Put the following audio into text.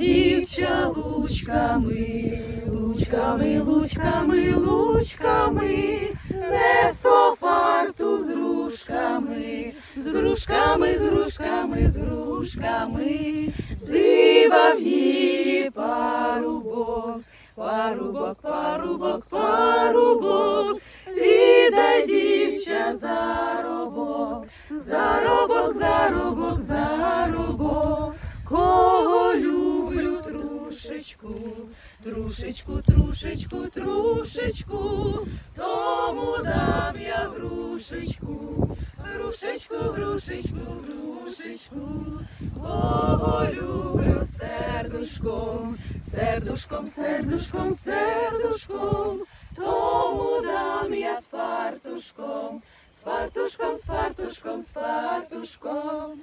дівча лучками, лучками, лучками, лучками, несло фарту з рушками, з рушками, з рушками, з рушками, здибав її парубок, парубок, парубок, парубок, віддай дівча заробок, трушечку, трушечку, трушечку, трушечку, тому дам я грушечку, грушечку, грушечку, грушечку, кого люблю сердушком, сердушком, сердушком, сердушком, тому дам я з фартушком, з фартушком, з з фартушком,